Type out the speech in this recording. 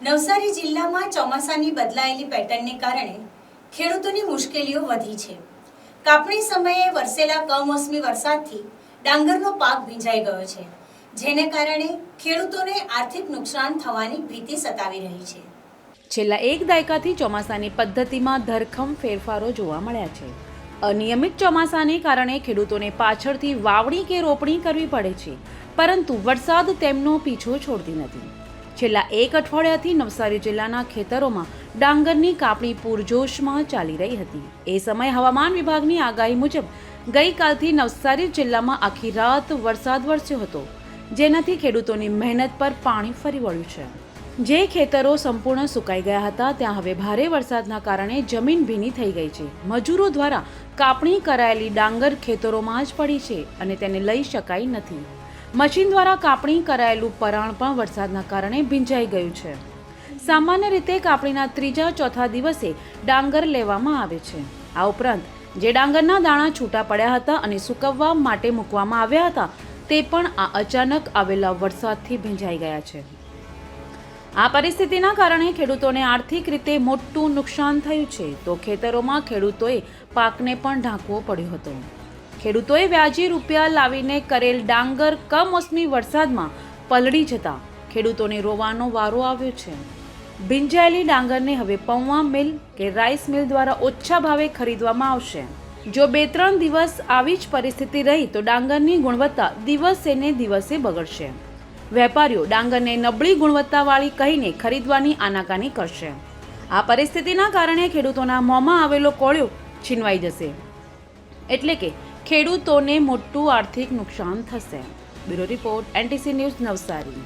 નવસારી જિલ્લામાં ચોમાસાની બદલાયેલી પેટર્નને કારણે ખેડૂતોની મુશ્કેલીઓ વધી છે. કાપણી સમયે વરસેલા કમોસમી વરસાદથી ડાંગરનો પાક ભીંજાઈ ગયો છે, જેને કારણે ખેડૂતોને આર્થિક નુકસાન થવાની ભીતિ સતાવી રહી છે. છેલ્લા એક દાયકાથી ચોમાસાની પદ્ધતિમાં ધરખમ ફેરફારો જોવા મળ્યા છે. અનિયમિત ચોમાસાને કારણે ખેડૂતોને પાછળથી વાવણી કે રોપણી કરવી પડે છે, પરંતુ વરસાદ તેમનો પીછો છોડતી નથી. છેલ્લા એક અઠવાડિયાથી નવસારી જિલ્લાના ખેતરોમાં ડાંગરની કાપણી પૂરજોશમાં ચાલી રહી હતી. એ સમયે હવામાન વિભાગની આગાહી મુજબ ગઈકાલથી નવસારી જિલ્લામાં આખી રાત વરસાદ વરસ્યો હતો. જેનાથી ખેડૂતોની મહેનત પર પાણી ફરી વળ્યું છે. જે ખેતરો સંપૂર્ણ સુકાઈ ગયા હતા, ત્યાં હવે ભારે વરસાદના કારણે જમીન ભીની થઈ ગઈ છે. મજૂરો દ્વારા કાપણી કરાયેલી ડાંગર ખેતરોમાં જ પડી છે અને તેને લઈ શકાય નથી. મશીન દ્વારા કાપણી કરાયેલું પરાણ પણ વરસાદના કારણે ભીંજાઈ ગયું છે. સામાન્ય રીતે કાપણીના ત્રીજા, ચોથા દિવસે ડાંગર લેવામાં આવે છે. આ ઉપરાંત, જે ડાંગરના દાણા છૂટા પડ્યા હતા અને સૂકવવા માટે મૂકવામાં આવ્યા હતા, તે પણ આ અચાનક આવેલા વરસાદથી ભીંજાઈ ગયા છે. આ પરિસ્થિતિના કારણે ખેડૂતોને આર્થિક રીતે મોટું નુકસાન થયું છે, તો ખેતરોમાં ખેડૂતોએ પાકને પણ ઢાંકવો પડ્યો હતો. ખેડૂતોએ વ્યાજી રૂપિયા લાવીને કરેલ ડાંગર કમોસમી વરસાદમાં પલળી જતા ખેડૂતોને રોવાનો વારો આવ્યો છે. ભીંજાયેલી ડાંગરને હવે પૌવા મિલ કે રાઈસ મિલ દ્વારા ઓછા ભાવે ખરીદવામાં આવશે. જો બે ત્રણ દિવસ આવી જ પરિસ્થિતિ રહી તો ડાંગરની ગુણવત્તા દિવસે ને દિવસે બગડશે. વેપારીઓ ડાંગરને નબળી ગુણવત્તાવાળી કહીને ખરીદવાની આનાકાની કરશે. આ પરિસ્થિતિના કારણે ખેડૂતોના મોંમાં આવેલો કોળિયો છીનવાઈ જશે. એટલે કે ખેડૂતોને મોટું આર્થિક નુકસાન થશે. Bureau report NTC news Navsari.